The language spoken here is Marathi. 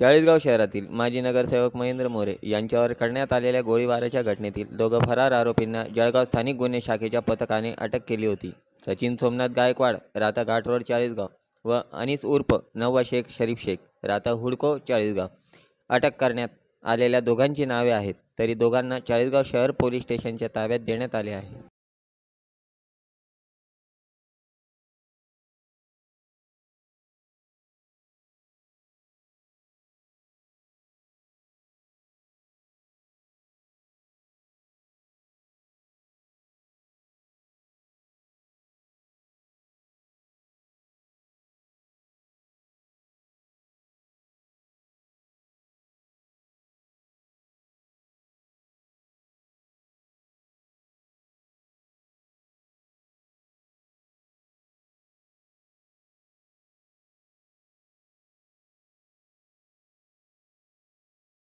चाळीसगाव शहरातील माजी नगरसेवक महेंद्र मोरे यांच्यावर करण्यात आलेल्या गोळीबाराच्या घटनेतील दोघं फरार आरोपींना जळगाव स्थानिक गुन्हे शाखेच्या पथकाने अटक केली होती. सचिन सोमनाथ गायकवाड राहता घाटरोड चाळीसगाव व अनिस उर्फ नवा शेख शरीफ शेख राहता हुडको चाळीसगाव अटक करण्यात आलेल्या दोघांची नावे आहेत. तरी दोघांना चाळीसगाव शहर पोलीस स्टेशनच्या ताब्यात देण्यात आले आहे.